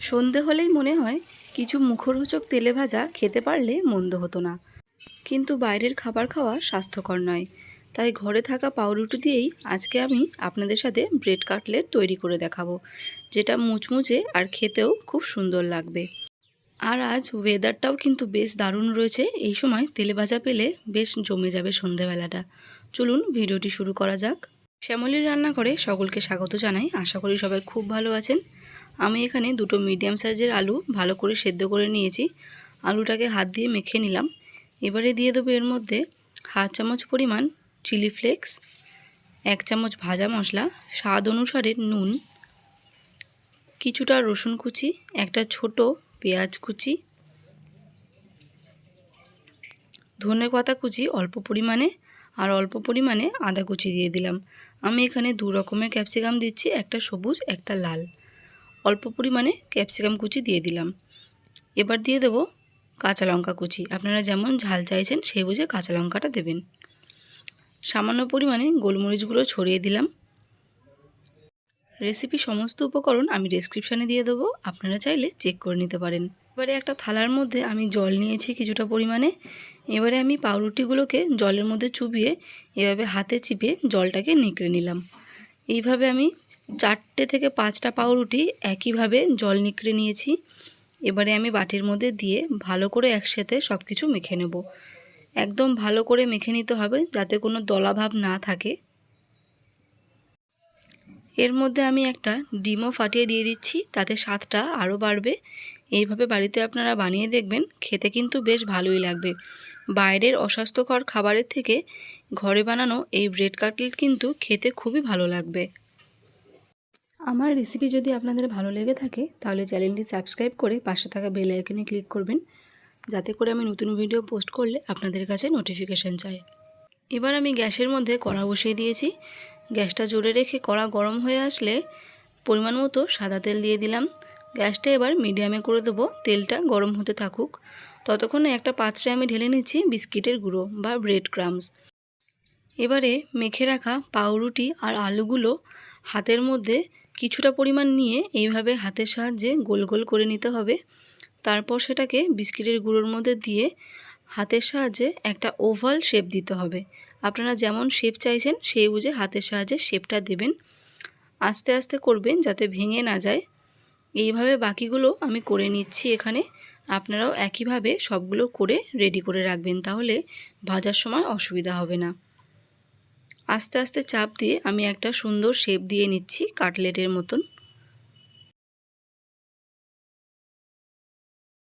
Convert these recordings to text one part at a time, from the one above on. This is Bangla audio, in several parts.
সন্ধে হলেই মনে হয় কিছু মুখরোচক তেলে ভাজা খেতে পারলে মন্দ হতো না। কিন্তু বাইরের খাবার খাওয়া স্বাস্থ্যকর নয়। তাই ঘরে থাকা পাউরুটি দিয়েই আজকে আমি আপনাদের সাথে ব্রেড কাটলেট তৈরি করে দেখাবো, যেটা মুচমুচে আর খেতেও খুব সুন্দর লাগবে। আর আজ ওয়েদারটাও কিন্তু বেশ দারুণ রয়েছে। এই সময় তেলে ভাজা পেলে বেশ জমে যাবে সন্ধেবেলাটা। চলুন ভিডিওটি শুরু করা যাক। শ্যামলির রান্নাঘরে সকলকে স্বাগত জানাই। আশা করি সবাই খুব ভালো আছেন। আমি এখানে দুটো মিডিয়াম সাইজের আলু ভালো করে সেদ্ধ করে নিয়েছি। আলুটাকে হাত দিয়ে মেখে নিলাম। এবারে দিয়ে দেবো এর মধ্যে হাফ চামচ পরিমাণ চিলি ফ্লেক্স, এক চামচ ভাজা মশলা, স্বাদ অনুসারে নুন, কিছুটা রসুন কুচি, একটা ছোট পেঁয়াজ কুচি, ধনে পাতা কুচি অল্প পরিমাণে আর অল্প পরিমাণে আদা কুচি দিয়ে দিলাম। আমি এখানে দু রকমের ক্যাপসিকাম দিচ্ছি, একটা সবুজ, একটা লাল। অল্প পরিমাণে ক্যাপসিকাম কুচি দিয়ে দিলাম। এবার দিয়ে দেবো কাঁচা লঙ্কা কুচি। আপনারা যেমন ঝাল চাইছেন সেই বুঝে কাঁচা লঙ্কাটা দেবেন। সামান্য পরিমাণে গোলমরিচগুলো ছড়িয়ে দিলাম। রেসিপি সমস্ত উপকরণ আমি ডেসক্রিপশানে দিয়ে দেবো। আপনারা চাইলে চেক করে নিতে পারেন। এবারে একটা থালার মধ্যে আমি জল নিয়েছি কিছুটা পরিমাণে। এবারে আমি পাউরুটিগুলোকে জলের মধ্যে চুবিয়ে এভাবে হাতে চিপে জলটাকে নিকড়ে নিলাম। এইভাবে আমি চারটে থেকে পাঁচটা পাউরুটি একইভাবে জল নিকড়ে নিয়েছি। এবারে আমি বাটির মধ্যে দিয়ে ভালো করে একসাথে সব কিছু মেখে নেব। একদম ভালো করে মেখে নিতে হবে যাতে কোনো দলাভাব না থাকে। এর মধ্যে আমি একটা ডিমও ফাটিয়ে দিয়ে দিচ্ছি, তাতে স্বাদটা আরও বাড়বে। এইভাবে বাড়িতে আপনারা বানিয়ে দেখবেন, খেতে কিন্তু বেশ ভালোই লাগবে। বাইরের অস্বাস্থ্যকর খাবারের থেকে ঘরে বানানো এই ব্রেড কাটলেট কিন্তু খেতে খুবই ভালো লাগবে। আমার রেসিপি যদি আপনাদের ভালো লেগে থাকে, তাহলে চ্যানেলটি সাবস্ক্রাইব করে পাশে থাকা বেল আইকনে ক্লিক করবেন, যাতে করে আমি নতুন ভিডিও পোস্ট করলে আপনাদের কাছে নোটিফিকেশান চাই। এবার আমি গ্যাসের মধ্যে কড়া বসিয়ে দিয়েছি। গ্যাসটা জোরে রেখে কড়া গরম হয়ে আসলে পরিমাণ মতো সাদা তেল দিয়ে দিলাম। গ্যাসটা এবার মিডিয়ামে করে দেবো। তেলটা গরম হতে থাকুক। ততক্ষণে একটা পাত্রে আমি ঢেলে নিচ্ছি বিস্কিটের গুঁড়ো বা ব্রেড ক্রামস এবারে মেখে রাখা পাউরুটি আর আলুগুলো হাতের মধ্যে কিছুটা পরিমাণ নিয়ে এইভাবে হাতের সাহায্যে গোল গোল করে নিতে হবে। তারপর সেটাকে বিস্কিটের গুঁড়োর মধ্যে দিয়ে হাতের সাহায্যে একটা ওভাল শেপ দিতে হবে। আপনারা যেমন শেপ চাইছেন সেই বুঝে হাতের সাহায্যে শেপটা দেবেন। আস্তে আস্তে করবেন যাতে ভেঙে না যায়। এইভাবে বাকিগুলো আমি করে নিচ্ছি এখানে। আপনারাও একইভাবে সবগুলো করে রেডি করে রাখবেন, তাহলে ভাজার সময় অসুবিধা হবে না। আস্তে আস্তে চাপ দিয়ে আমি একটা সুন্দর শেপ দিয়ে নিচ্ছি কাটলেটের মতন।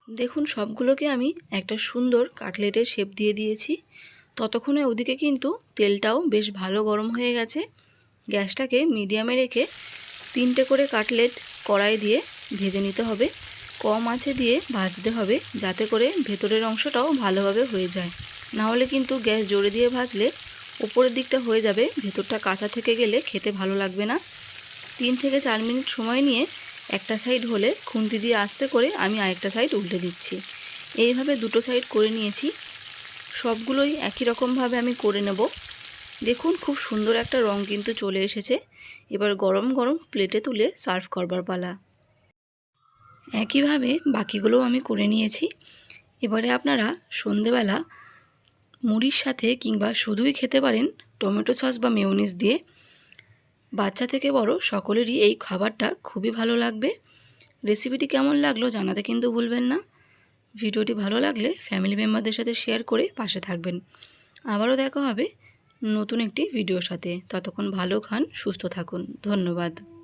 দেখুন, সবগুলোকে আমি একটা সুন্দর কাটলেটের শেপ দিয়ে দিয়েছি। ততক্ষণে ওদিকে কিন্তু তেলটাও বেশ ভালো গরম হয়ে গেছে। গ্যাসটাকে মিডিয়ামে রেখে তিনটে করে কাটলেট কড়াই দিয়ে ভেজে নিতে হবে। কম আঁচে দিয়ে ভাজতে হবে যাতে করে ভেতরের অংশটাও ভালোভাবে হয়ে যায়। না হলে কিন্তু গ্যাস জোরে দিয়ে ভাজলে ওপরের দিকটা হয়ে যাবে, ভেতরটা কাঁচা থেকে গেলে খেতে ভালো লাগবে না। তিন থেকে চার মিনিট সময় নিয়ে একটা সাইড হলে খুন্তি দিয়ে আস্তে করে আমি আরেকটা সাইড উল্টে দিচ্ছি। এইভাবে দুটো সাইড করে নিয়েছি। সবগুলোই একই রকমভাবে আমি করে নেব। দেখুন খুব সুন্দর একটা রং কিন্তু চলে এসেছে। এবার গরম গরম প্লেটে তুলে সার্ভ করবার পালা। একইভাবে বাকিগুলোও আমি করে নিয়েছি। এবারে আপনারা সন্ধেবেলা মুড়ির সাথে কিংবা শুধুই খেতে পারেন টমেটো সস বা মেয়োনিজ দিয়ে। বাচ্চা থেকে বড় সকলেরই এই খাবারটা খুবই ভালো লাগবে। রেসিপিটি কেমন লাগল জানাতে কিন্তু ভুলবেন না। ভিডিওটি ভালো লাগলে ফ্যামিলি মেম্বারদের সাথে শেয়ার করে পাশে থাকবেন। আবারও দেখা হবে নতুন একটি ভিডিওর সাথে। ততক্ষণ ভালো খান, সুস্থ থাকুন। ধন্যবাদ।